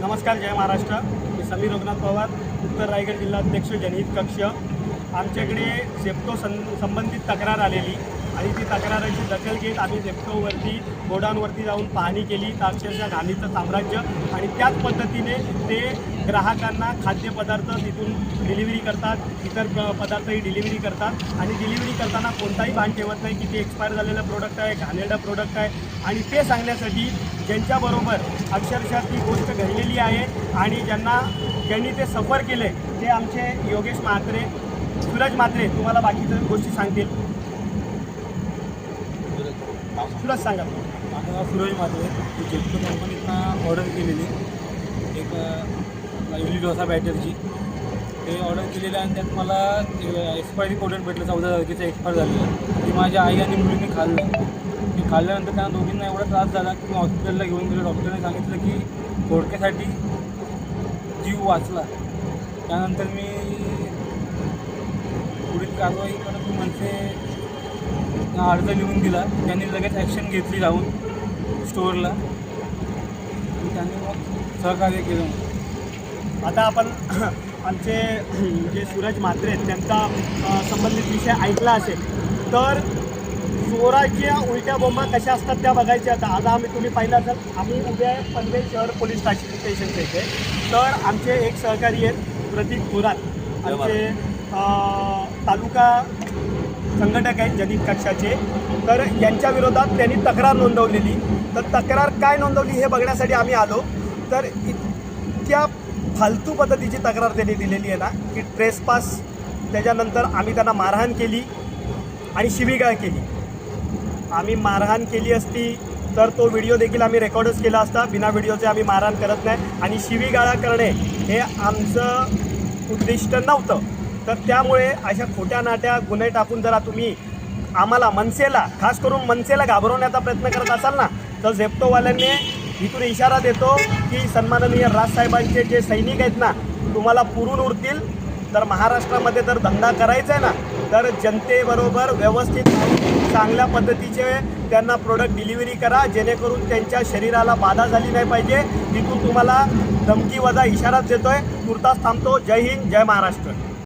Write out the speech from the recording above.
नमस्कार जय महाराष्ट्र. मी समीर रघुनाथ पवार उत्तर रायगड जिल्हाध्यक्ष जनहित कक्ष. आमच्याकडे सेप्टो सं संबंधित तक्रार आलेली. आणि ती तक्राराची दखल घेत आम्ही झेप्टोवरती गोडाऊनवरती जाऊन पाहणी केली. तर अक्षरशः घाणीचं साम्राज्य आणि त्याच पद्धतीने ते ग्राहकांना खाद्यपदार्थ तिथून डिलिव्हरी करतात इतर पदार्थही डिलिव्हरी करतात. आणि डिलिव्हरी करताना कोणताही भान ठेवत नाही की ते एक्सपायर झालेलं प्रोडक्ट आहे घाणेरडं प्रोडक्ट आहे. आणि ते सांगण्यासाठी ज्यांच्याबरोबर अक्षरशः ती गोष्ट घडलेली आहे आणि ज्यांना ज्यांनी ते सफर केले ते आमचे योगेश म्हात्रे सूरज म्हात्रे तुम्हाला बाकीच्या गोष्टी सांगतील. सूरज सांगा. माझं नाव सुरज मात्रे मी जेपको कंपनीतनं ऑर्डर केलेली. एक इडली डोसा बॅटरची ते ऑर्डर केलेलं आणि त्यात मला एक्सपायरी कोडेट भेटलं. चौदा तारखेचं एक्सपायर झालेलं. ती माझ्या आई आणि मुलीने खाल्लं. ते खाल्ल्यानंतर त्यांना दोघींना एवढा त्रास झाला की मी हॉस्पिटलला घेऊन गेलो. डॉक्टरने सांगितलं की थोडक्यासाठी जीव वाचला. त्यानंतर मी पुढील कारवाई करत मनसे अर्ज लिहून दिला. त्यांनी लगेच ॲक्शन घेतली जाऊन स्टोअरला आणि त्यांनी मग सहकार्य केलं. आता आपण आमचे जे सूरज म्हात्रे आहेत त्यांचा संबंधित विषय ऐकला असेल तर चोराच्या उलट्या बोंबा कशा असतात त्या बघायच्या. आता आज आम्ही तुम्ही पाहिलं असाल आम्ही उद्या पनवेल शहर पोलीस स्टेशन स्टेशनच्या इथे. तर आमचे एक सहकारी आहेत प्रतीक थोरात. आमचे तालुका संघटक आहेत जनित कक्षाचे तर यांच्या विरोधात त्यांनी तक्रार नोंदवलेली. तर तक्रार काय नोंदवली हे बघण्यासाठी आम्ही आलो. तर इतक्या फालतू पद्धतीची तक्रार त्यांनी दिलेली आहे ना की ट्रेस पास त्याच्यानंतर आम्ही त्यांना मारहाण केली आणि शिवीगाळ केली. आम्ही मारहाण केली असती तर तो व्हिडिओ देखील आम्ही रेकॉर्डच केला असता. बिना व्हिडिओचे आम्ही मारहाण करत नाही आणि शिवीगाळा करणे हे आमचं उद्दिष्ट नव्हतं. तर त्यामुळे अशा खोट्या नाट्या गुन्हे टाकून जरा तुम्ही आम्हाला मनसेला खास करून मनसेला घाबरवण्याचा प्रयत्न करत असाल ना तर झेप्टोवाल्यांनी इथून इशारा देतो की सन्माननीय राजसाहेबांचे जे सैनिक आहेत ना तुम्हाला पुरून उरतील तर महाराष्ट्रामध्ये जर धंदा करायचा आहे ना तर जनतेबरोबर व्यवस्थित चांगल्या पद्धतीचे त्यांना प्रोडक्ट डिलिव्हरी करा जेणेकरून त्यांच्या शरीराला बाधा झाली नाही पाहिजे. तिथून तुम्हाला धमकी वजा इशाराच देतोय. तुर्तास थांबतो. जय हिंद जय महाराष्ट्र.